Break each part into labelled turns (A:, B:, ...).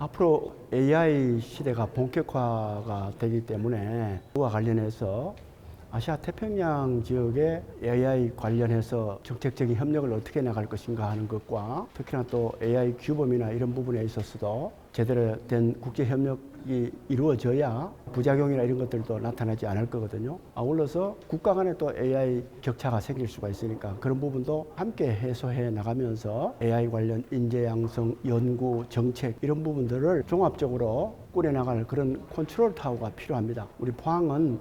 A: 앞으로 AI 시대가 본격화가 되기 때문에 그와 관련해서 아시아 태평양 지역의 AI 관련해서 정책적인 협력을 어떻게 나갈 것인가 하는 것과 특히나 또 AI 규범이나 이런 부분에 있어서도 제대로 된 국제 협력이 이루어져야 부작용이나 이런 것들도 나타나지 않을 거거든요. 아울러서 국가 간에 또 AI 격차가 생길 수가 있으니까 그런 부분도 함께 해소해 나가면서 AI 관련 인재 양성, 연구, 정책 이런 부분들을 종합적으로 꾸려 나갈 그런 컨트롤 타워가 필요합니다. 우리 포항은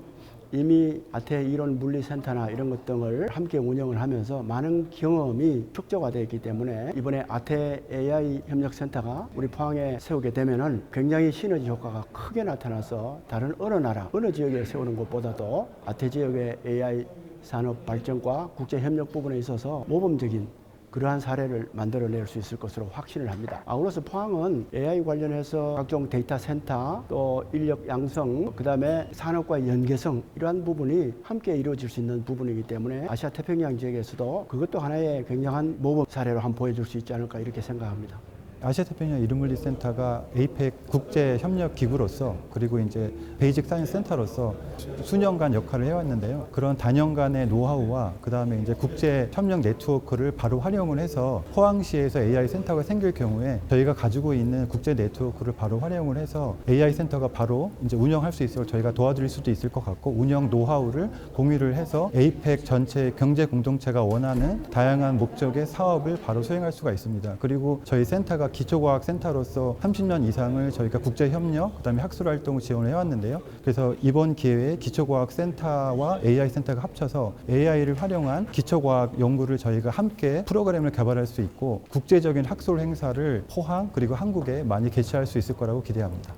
A: 이미 아태 이론 물리센터나 이런 것 등을 함께 운영을 하면서 많은 경험이 축적화되어 있기 때문에 이번에 아태 AI 협력센터가 우리 포항에 세우게 되면은 굉장히 시너지 효과가 크게 나타나서 다른 어느 나라, 어느 지역에 세우는 것보다도 아태 지역의 AI 산업 발전과 국제 협력 부분에 있어서 모범적인 그러한 사례를 만들어낼 수 있을 것으로 확신을 합니다. 아울러서 포항은 AI 관련해서 각종 데이터 센터, 또 인력 양성, 그 다음에 산업과 연계성 이러한 부분이 함께 이루어질 수 있는 부분이기 때문에 아시아 태평양 지역에서도 그것도 하나의 굉장한 모범 사례로 한번 보여줄 수 있지 않을까 이렇게 생각합니다.
B: 아시아 태평양 이름물리 센터가 에이펙 국제 협력 기구로서 그리고 이제 베이직 사이언스 센터로서 수년간 역할을 해왔는데요. 그런 단연간의 노하우와 그 다음에 이제 국제 협력 네트워크를 바로 활용을 해서 포항시에서 AI 센터가 생길 경우에 저희가 가지고 있는 국제 네트워크를 바로 활용을 해서 AI 센터가 바로 이제 운영할 수 있도록 저희가 도와드릴 수도 있을 것 같고 운영 노하우를 공유를 해서 에이펙 전체 경제 공동체가 원하는 다양한 목적의 사업을 바로 수행할 수가 있습니다. 그리고 저희 센터가 기초과학 센터로서 30년 이상을 저희가 국제 협력, 그다음에 학술 활동을 지원을 해왔는데요. 그래서 이번 기회에 기초과학 센터와 AI 센터가 합쳐서 AI를 활용한 기초과학 연구를 저희가 함께 프로그램을 개발할 수 있고 국제적인 학술 행사를 포항 그리고 한국에 많이 개최할 수 있을 거라고 기대합니다.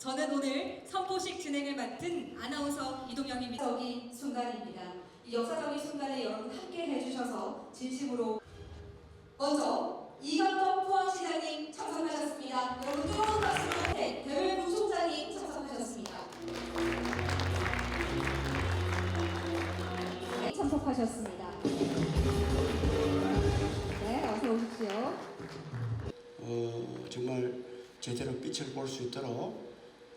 C: 저는 오늘 선포식 진행을 맡은 아나운서 이동영입니다. 역사적인 순간입니다. 이 역사적인 순간에 여러분 함께 해주셔서 진심으로 먼저 이강덕 포항시장님 참석하셨습니다. 여러분 뜨거운 박수로 대- 대외 부총장님 참석하셨습니다. 네, 참석하셨습니다. 네, 어서 오십시오.
A: 어, 정말 제대로 빛을 볼 수 있도록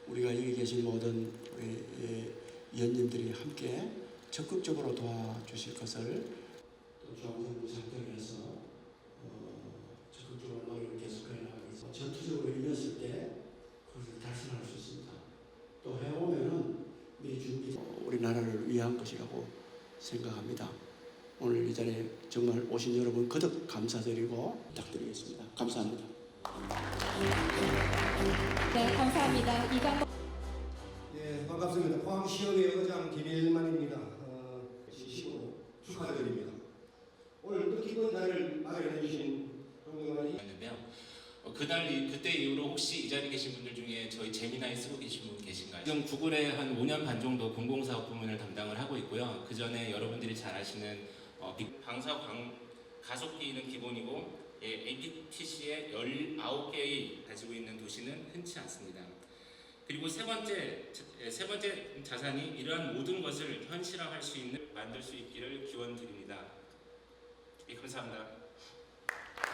A: 우리가 여기 계신 모든 우리 예, 위원님들이 함께 적극적으로 도와주실 것을 또 중앙정부 상경에서 어, 적극적으로 노력을 계속해 나가겠습니다. 전투적으로 이뤘을 때 그것을 달성할 수 있습니다. 또 해오면은 미리 준비 우리나라를 위한 것이라고 생각합니다. 오늘 이 자리에 정말 오신 여러분 거듭 감사드리고 부탁드리겠습니다. 감사합니다.
C: 네, 감사합니다. 이강덕
D: 예, 반갑습니다. 포항시의회 의장 김일만입니다. 어, 진심으로 축하드립니다. 오늘 뜻깊은 자리를 마련해 주신 존경하는 이-
E: 였는데요. 어, 그날 이- 그때 이후로 혹시 이 자리에 계신 분들 중에 저희 제미나이 쓰고 계신 분 계신가요? 지금 구글에 한 5년 반 정도 공공사업 부문을 담당을 하고 있고요. 그 전에 여러분들이 잘 아시는 어, 빅- 방사 광 가속기는 기본이고 예, APTC의 19개의 가지고 있는 도시는 흔치 않습니다. 그리고 세 번째 자- 예, 세 번째 자산이 이러한 모든 것을 현실화할 수 있는 만들 수 있기를 기원드립니다. 예, 감사합니다.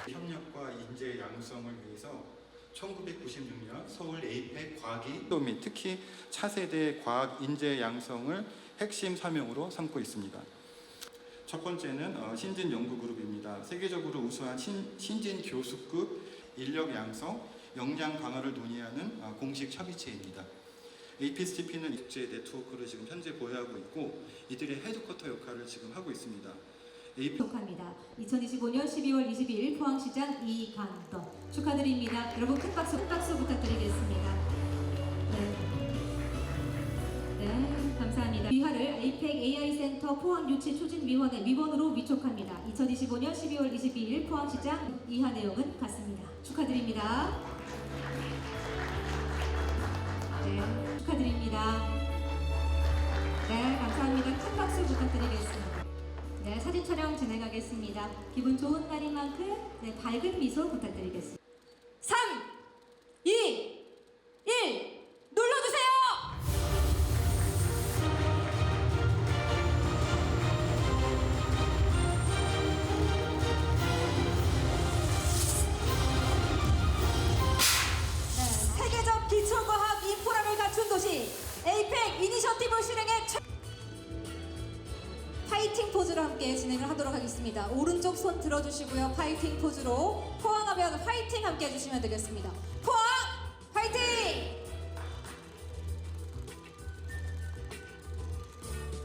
B: 협력과 인재 양성을 위해서 1996년 서울 에이펙 과기 및 특히 차세대 과학 인재 양성을 핵심 사명으로 삼고 있습니다. 첫 번째는 어, 신진 연구 그룹입니다. 세계적으로 우수한 신, 신진 교수급 인력 양성, 역량 강화를 논의하는 어, 공식 협의체입니다. APSTP는 국제 네트워크를 지금 현재 보유하고 있고 이들의 헤드쿼터 역할을 지금 하고 있습니다.
C: 축하합니다. 2025년 12월 22일 포항시장 이강덕 축하드립니다. 여러분 큰 박수 큰 박수 부탁드리겠습니다. 위화를 에이펙 AI 센터 포항 유치 추진 위원회 위원으로 위촉합니다. 2025년 12월 22일 포항시장 이하 내용은 같습니다. 축하드립니다. 네, 축하드립니다. 네, 감사합니다. 큰 박수 부탁드리겠습니다. 네, 사진 촬영 진행하겠습니다. 기분 좋은 날인 만큼 네, 밝은 미소 부탁드리겠습니다. 셔티볼 실행의 최... 파이팅 포즈로 함께 진행을 하도록 하겠습니다. 오른쪽 손 들어주시고요. 파이팅 포즈로 포항하면 파이팅 함께 해주시면 되겠습니다. 포항